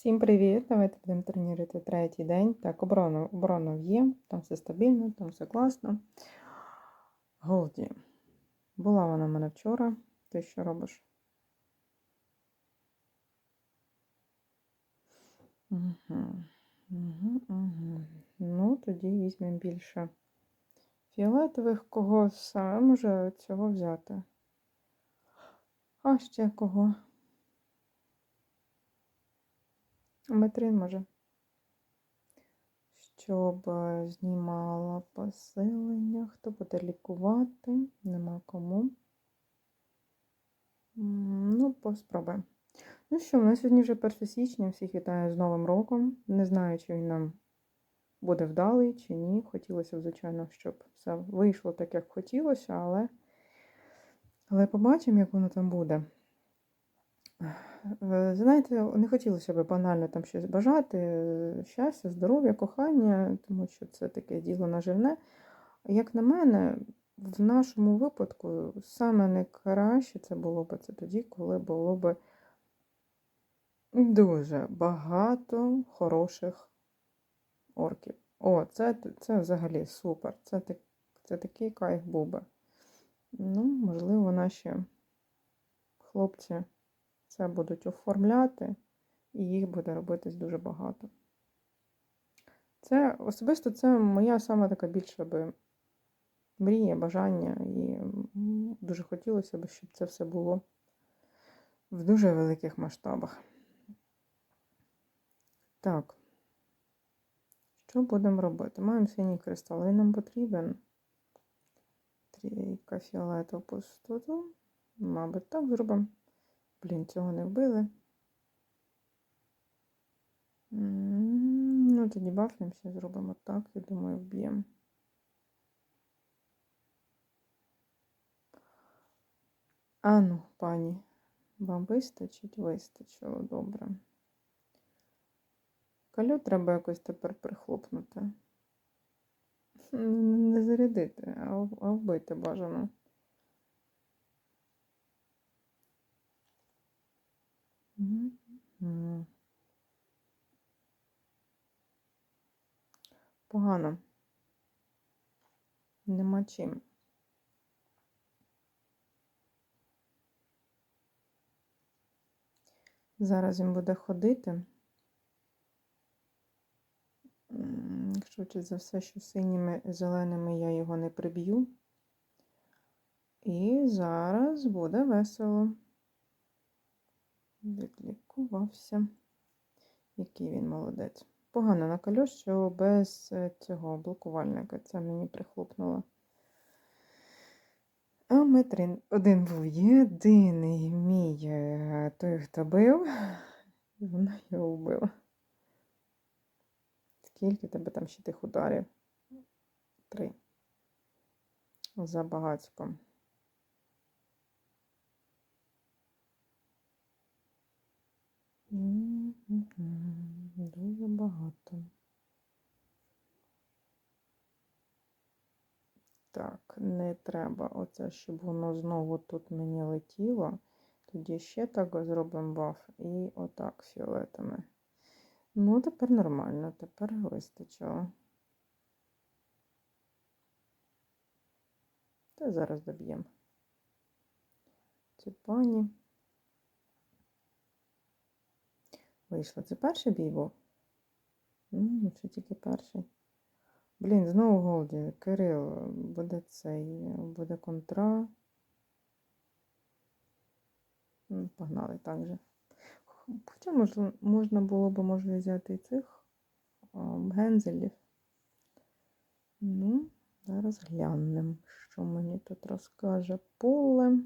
Всім привіт! Давайте будемо тренувати третій день. Так, оборона, оборона є, там все стабільно, там все класно. Голді. Була вона в мене вчора. Ти що робиш? Угу. Угу, угу. Ну, тоді візьмемо більше фіолетових когось, а може цього взяти. А ще кого? Метрин може. Щоб е, знімала посилення. Хто буде лікувати? Нема кому. Ну, поспробуємо. Ну що, у нас сьогодні вже 1 січня. Всіх вітаю з Новим роком. Не знаю, чи він нам буде вдалий, чи ні. Хотілося б, звичайно, щоб все вийшло так, як хотілося, але, але побачимо, як воно там буде. Е, Знаєте, не хотілося б банально там щось бажати, е, щастя, здоров'я, кохання, тому що це таке діло наживне. Як на мене, в нашому випадку саме найкраще це було б це тоді, коли було б дуже багато хороших орків. О, це, це взагалі супер. Це, це такий кайф був би. Ну, можливо, наші хлопці це будуть оформляти, і їх буде робитись дуже багато. Це особисто це моя сама така більша би мрія, бажання, і дуже хотілося б, щоб це все було в дуже великих масштабах. Так, що будемо робити? Маємо синій кристал, він нам потрібен. Трійка фіолетову пустоту. Мабуть, так зробимо. Блін, цього не вбили. Ну, тоді бафнемося, зробимо так, я думаю, вб'ємо. А ну, пані, вам вистачить? Вистачило, добре. Калю треба якось тепер прихлопнути. Не зарядити, а вбити бажано. Погано. Нема чим. Зараз він буде ходити. Швидше за все, що синіми зеленими я його не приб'ю. І зараз буде весело. Відлікувався. Який він молодець. Погано накалю, що без е, цього блокувальника. Це мені прихлопнуло. А метрин один був єдиний мій е, той, хто бив, і вона його вбила. Скільки тебе там ще тих ударів? Три. За багацьком. Дуже багато. Так, не треба оце, щоб воно знову тут мені летіло. Тоді ще так зробимо баф і отак фіолетами. Ну, тепер нормально, тепер вистачило. Та зараз доб'ємо. Цю пані. Вийшло. Це перший бій був? Ну, чи тільки перший. Блін, знову Голді. Кирил, буде цей, буде контра. Ну, Погнали так же. Хоча можна, можна було б, може, взяти і цих гензелів. Ну, зараз глянемо, що мені тут розкаже поле.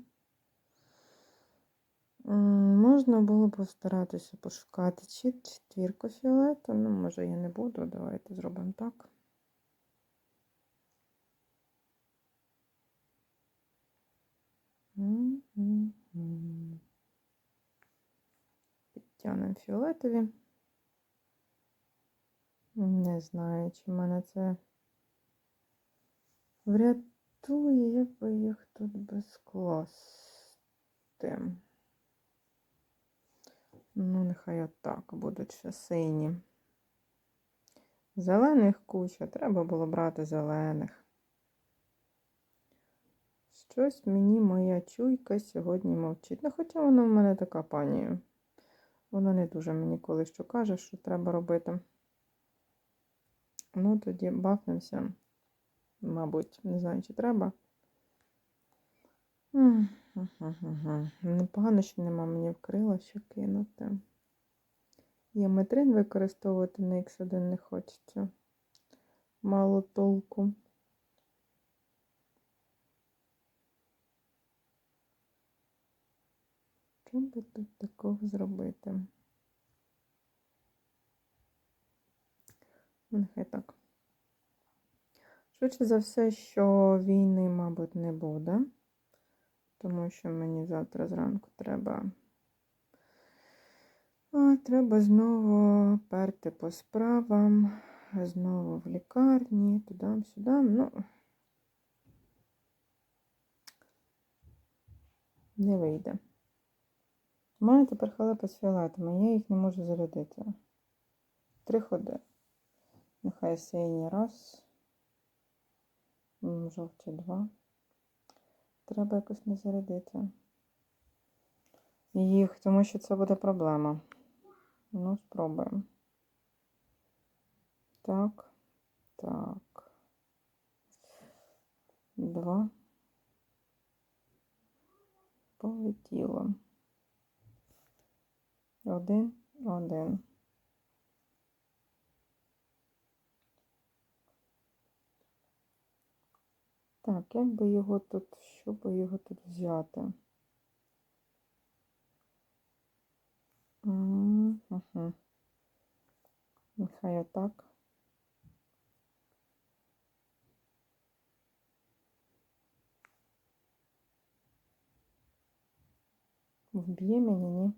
Можна було б постаратися пошукати чи четвірку фіолета. Ну, може, я не буду. Давайте зробимо так. Підтягнемо фіолетові. Не знаю, чи мене це врятує, як би їх тут безкласти. Ну, нехай отак будуть ще сині. Зелених куча, треба було брати зелених. Щось мені моя чуйка сьогодні мовчить. Ну, хоча вона в мене така пані. Вона не дуже мені коли що каже, що треба робити. Ну, тоді бафнемося. Мабуть, не знаю, чи треба. Непогано, що нема мені вкрила, що кинути. Я метрин використовувати на X1 не хочеться. Мало толку. Що би тут такого зробити? Ну, Нехай так. Швидше за все, що війни, мабуть, не буде, тому що мені завтра зранку треба. А, треба знову перти по справам, знову в лікарні, туди-сюди. Ну, не вийде. У мене тепер халепа з фіолетами, я їх не можу зарядити. Три ходи. Нехай синій раз. Жовті два. Треба якось не зарядити. Їх, тому що це буде проблема. Ну, спробуємо. Так. Так. Два. Полетіло. Один, один. Так, як би його тут, що би його тут взяти? Угу. Нехай отак. Вб'є мені, ні.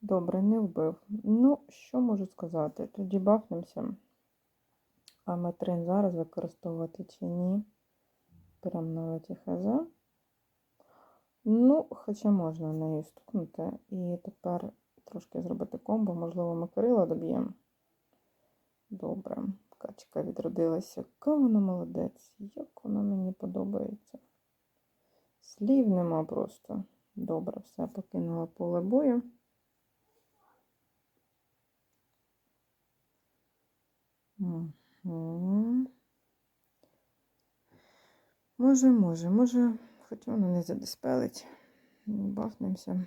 Добре, не вбив. Ну, що можу сказати? Тоді бафнемося. А метрин зараз використовувати чи ні? Прям навіть і хз. Ну, хоча можна нею стукнути. І тепер трошки зробити комбо. Можливо, ми Кирила доб'ємо. Добре. Качка відродилася. Яка вона молодець. Як вона мені подобається. Слів нема просто. Добре, все, покинула поле бою. Угу. Може, може, може, хоч воно не задиспелить. Бафнемося.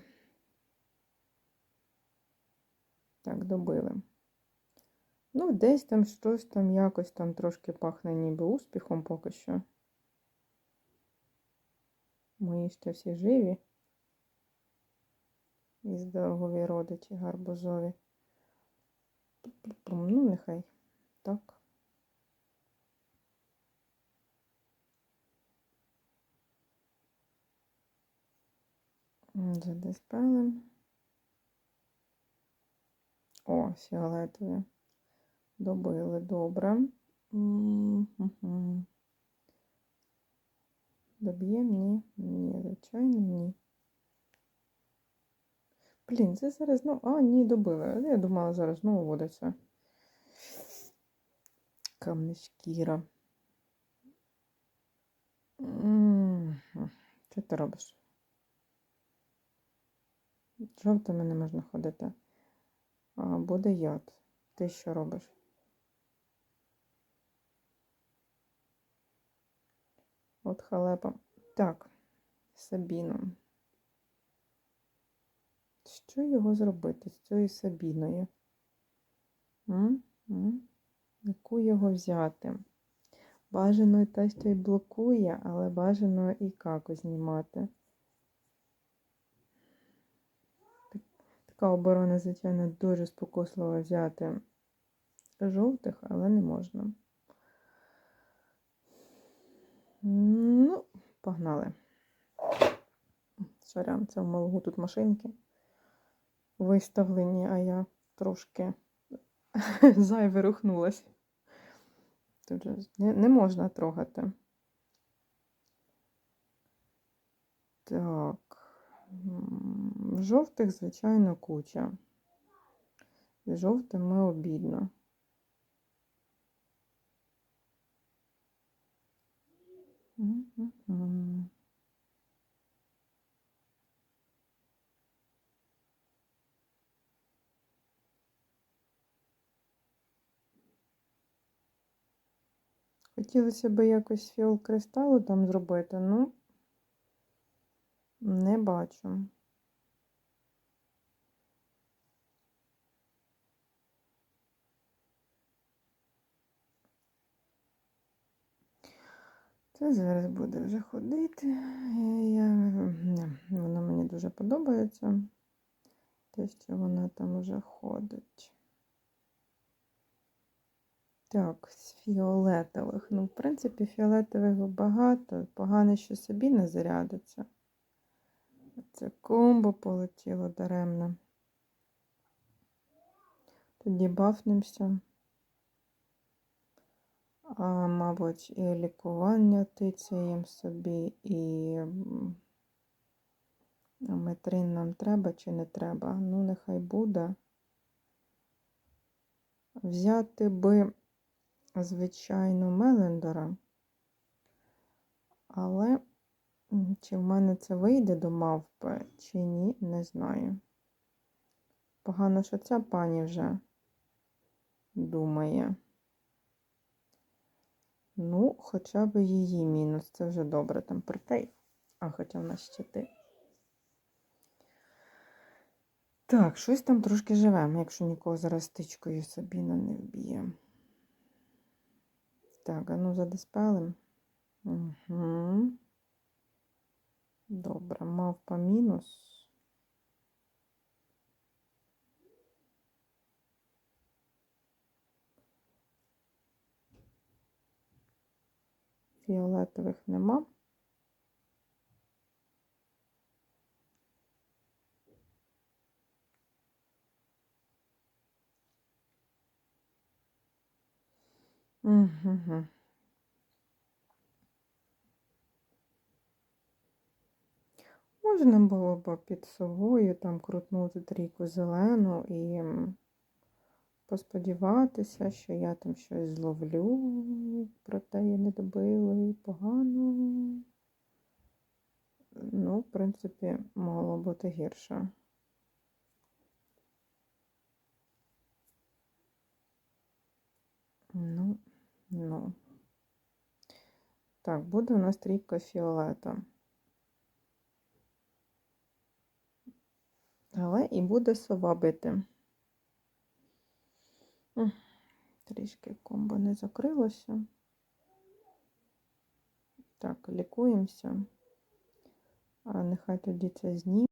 Так, добили. Ну, десь там щось там якось там трошки пахне ніби успіхом поки що. Мої ще всі живі. І здорові родичі гарбузові. Ну, нехай так. Задиспелим. О, фіолетові. Добили добре. Угу. Доб'є ні. Ні, звичайно, ні. Блін, це зараз знову. А, ні, добили. Я думала, зараз знову буде це. Камне. Що ти робиш? Жовтими не можна ходити. Буде яд. Ти що робиш? От халепа. Так, Сабіно. Що його зробити з цією Сабіною? М? М? Яку його взяти? Бажано те, що й блокує, але бажано і каку знімати. Така оборона, звичайно, дуже спокуслива взяти жовтих, але не можна. Ну, погнали. Сорян, це в малого тут машинки виставлені, а я трошки зайве рухнулась. Тут же не, не можна трогати. Так, Жовтих, звичайно, куча. З жовтими обідно. Хотілося б якось фіол кристалу там зробити, ну не бачу. Це зараз буде вже ходити. Я, не, воно мені дуже подобається. Те, що вона там вже ходить. Так, з фіолетових. Ну, в принципі, фіолетових багато. Погано, що собі не зарядиться. Це комбо полетіло даремно. Тоді бафнемося. Мабуть, і лікування тицяєм собі, і метрин нам треба чи не треба. Ну, нехай буде. Взяти би, звичайно, Мелендера. Але чи в мене це вийде до мавпи, чи ні, не знаю. Погано, що ця пані вже думає. Ну, хоча б її мінус. Це вже добре там протей. А, хоча в нас щити. Так, щось там трошки живемо, якщо нікого зараз стичкою Сабіна не вб'є. Так, а ну задиспелим. Угу. Добре, мавпа мінус. Фіолетових нема. Угу. Можна було б під совою там крутнути трійку зелену і посподіватися, що я там щось зловлю, проте я не добила і погано. Ну, в принципі, могло бути гірше. Ну, ну. Так, буде у нас трійка фіолета. Але і буде сова бити. Трішки комбо не закрилося. Так, лікуємося. А нехай тоді це зніме.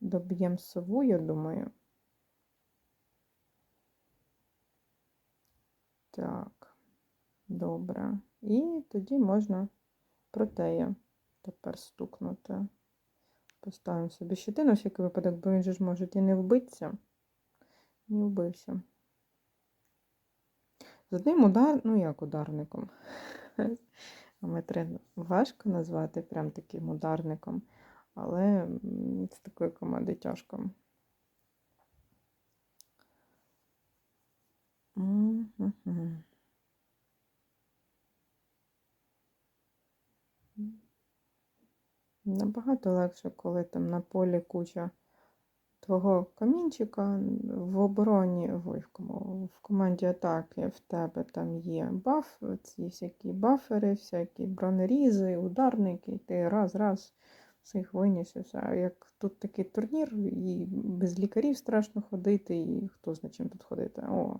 Доб'ємо сову, я думаю. Так, добре. І тоді можна протея тепер стукнути. Поставимо собі щити на всякий випадок, бо він же ж може і не вбитися. Не вбився. З одним удар, ну як ударником. Метрин важко назвати прям таким ударником, але з такої команди тяжко. Мгм. Набагато легше, коли там на полі куча твого камінчика в обороні, в, в команді атаки в тебе там є баф, ці всякі бафери, всякі бронерізи, ударники, і ти раз-раз всіх виніс. А як тут такий турнір, і без лікарів страшно ходити, і хто зна чим тут ходити. О,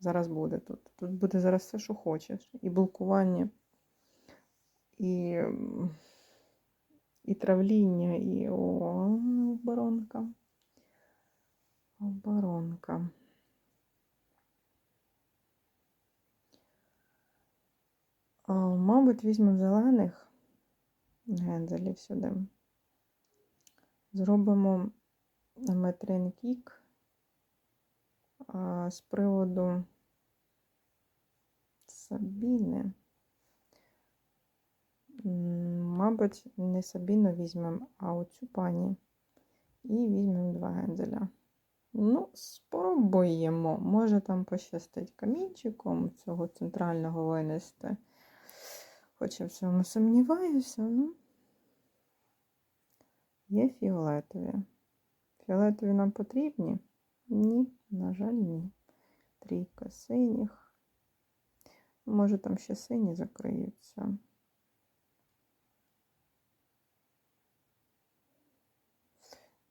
зараз буде тут. Тут буде зараз все, що хочеш. І блокування, і, і травління, і о, оборонка. Оборонка. А, мабуть, візьмемо зелених гензелів сюди. Зробимо метрин кік з приводу Сабіни. Мабуть, не Сабіну візьмемо, а оцю пані. І візьмемо два гензеля. Ну, спробуємо. Може там пощастить камінчиком цього центрального винести. Хоча в цьому сумніваюся, ну. Є фіолетові. Фіолетові нам потрібні? Ні, на жаль, ні. Трійка синіх. Може, там ще сині закриються.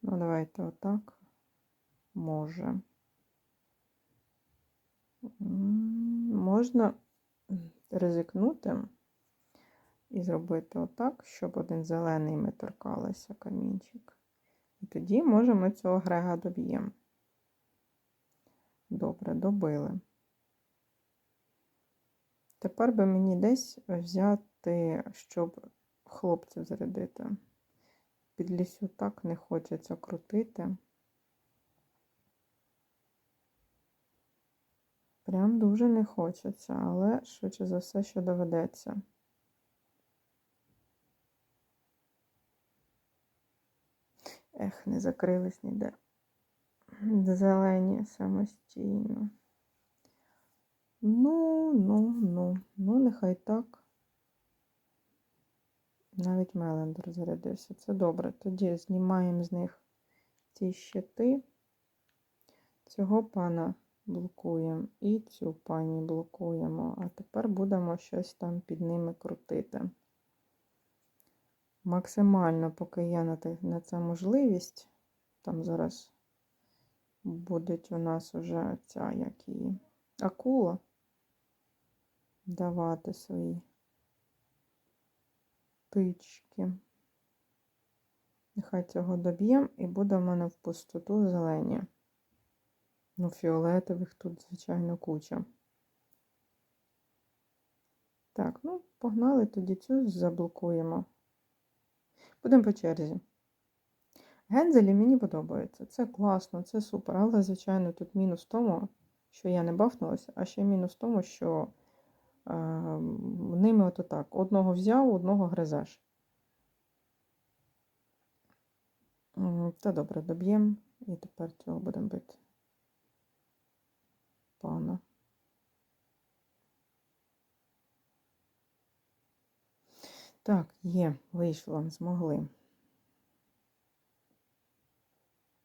Ну, давайте отак. Може. Можна ризикнути і зробити отак, щоб один зелений ми торкалися камінчик. І тоді, може, ми цього грега доб'ємо. Добре, добили. Тепер би мені десь взяти, щоб хлопців зарядити. Під лісю так не хочеться крутити. Прям дуже не хочеться, але швидше за все, що доведеться. Ех, не закрились ніде. Зелені самостійно. Ну, ну, ну, ну, нехай так. Навіть Мелендер зарядився. Це добре. Тоді знімаємо з них ці щити. Цього пана блокуємо і цю пані блокуємо. А тепер будемо щось там під ними крутити. Максимально, поки є на, на це можливість, там зараз буде у нас уже ця як її акула давати свої тички. Нехай цього доб'ємо і буде в мене в пустоту зелені. Ну, фіолетових тут, звичайно, куча. Так, ну, погнали, тоді цю заблокуємо. Будемо по черзі. Гензелі мені подобаються. Це класно, це супер. Але, звичайно, тут мінус в тому, що я не бафнулася, а ще мінус в тому, що ними от так. Одного взяв, одного гризеш. Та добре, доб'ємо. І тепер цього будемо бити. Пана. Так, є, вийшло, змогли.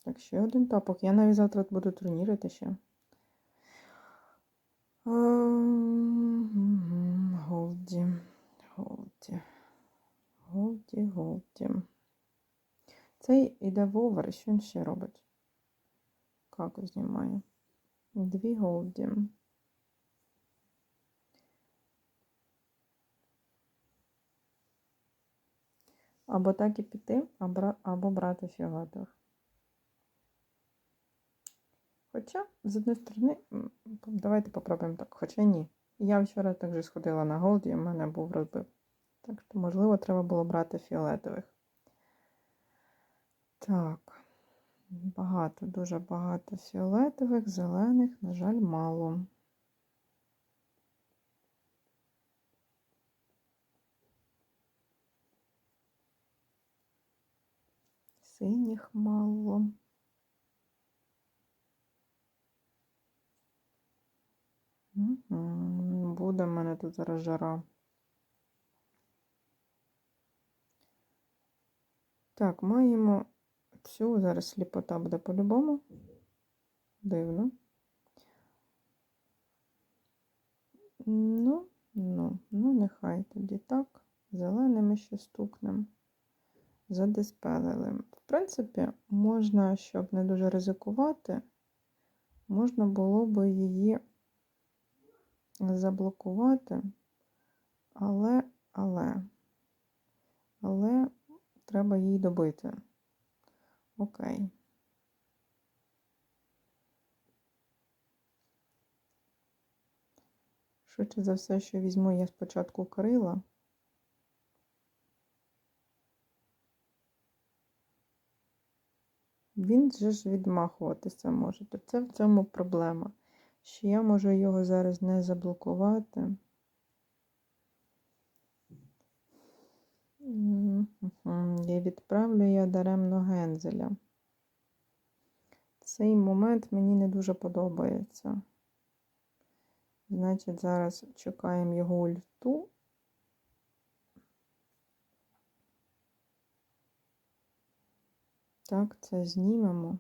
Так, ще один тапок. Я навіть завтра буду турнірити ще. Голді, Голді, Голді, Голді. Цей іде в овер, що він ще робить? Каку знімає. Дві Голді. Або так і піти, або брати фіолетових. Хоча, з однієї сторони, давайте попробуємо так. Хоча ні. Я вчора також сходила на голді, і в мене був розбив. Так що, можливо, треба було брати фіолетових. Так. Багато, дуже багато фіолетових, зелених, на жаль, мало. Синіх мало. Буде в мене тут зараз жара. Так, маємо цю, зараз сліпота буде по-любому. Дивно. Ну, ну, ну, нехай тоді так. Зеленими ще стукнемо. Задиспелили. В принципі, можна, щоб не дуже ризикувати, можна було би її заблокувати, але, але, але треба її добити. Окей. Швидше за все, що візьму я спочатку крила. Він же ж відмахуватися може. То це в цьому проблема. Що я можу його зараз не заблокувати. І відправлю я даремно гензеля. Цей момент мені не дуже подобається. Значить, зараз чекаємо його ульту. Так, це знімемо.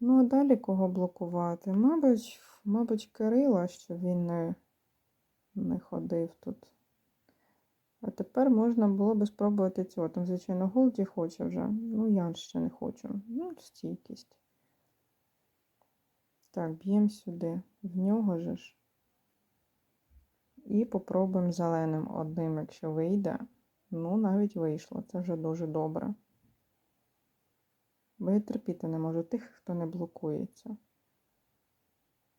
Ну, а далі кого блокувати? Мабуть, мабуть, Кирила, щоб він не, не ходив тут. А тепер можна було би спробувати цього. Там, звичайно, Голді хоче вже. Ну, я ще не хочу. Ну, стійкість. Так, б'ємо сюди. В нього же ж. І попробуємо зеленим одним, якщо вийде. Ну, навіть вийшло. Це вже дуже добре. Бо я терпіти не можу тих, хто не блокується.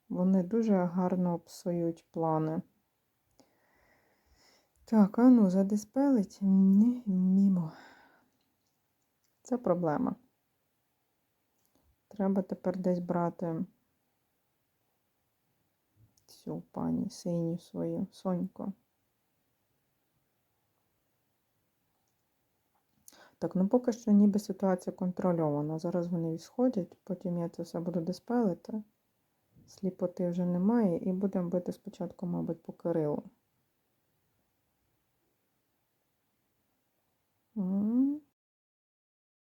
Вони дуже гарно псують плани. Так, а ну, задиспелить? Ні, мімо. Це проблема. Треба тепер десь брати цю пані синю свою соньку. Так, ну поки що ніби ситуація контрольована. Зараз вони відсходять, потім я це все буду диспелити. Сліпоти вже немає, і будемо бити спочатку, мабуть, по Кирилу.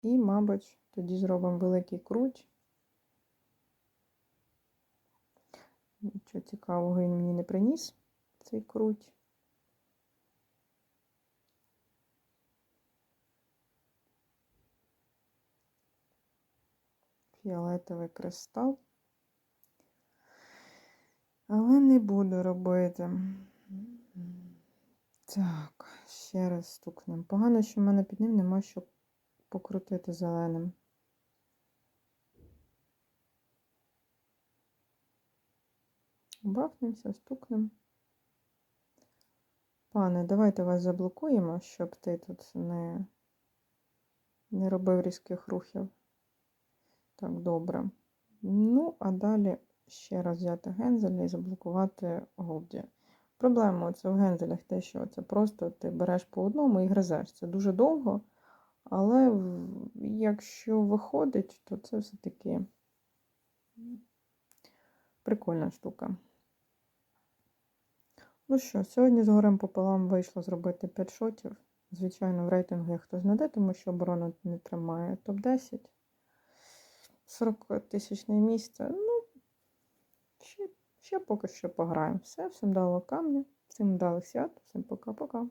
І, мабуть, тоді зробимо великий круть. Нічого цікавого він мені не приніс, цей круть. Фіолетовий кристал. Але не буду робити. Так, ще раз стукнемо. Погано, що в мене під ним нема що покрутити зеленим. Бафнемося, стукнемо. Пане, давайте вас заблокуємо, щоб ти тут не, не робив різких рухів. Так, добре. Ну, а далі ще раз взяти гензеля і заблокувати Голді. Проблема це в гензелях те, що це просто ти береш по одному і гризеш. Це дуже довго, але якщо виходить, то це все-таки прикольна штука. Ну що, сьогодні з горем пополам вийшло зробити 5 шотів. Звичайно, в рейтингу хтось знайде, тому що оборона не тримає топ-10. 40 тисячне місце. Ну, ще, ще поки що пограємо. Все, всім дало камня, всім дали свят, всім пока-пока.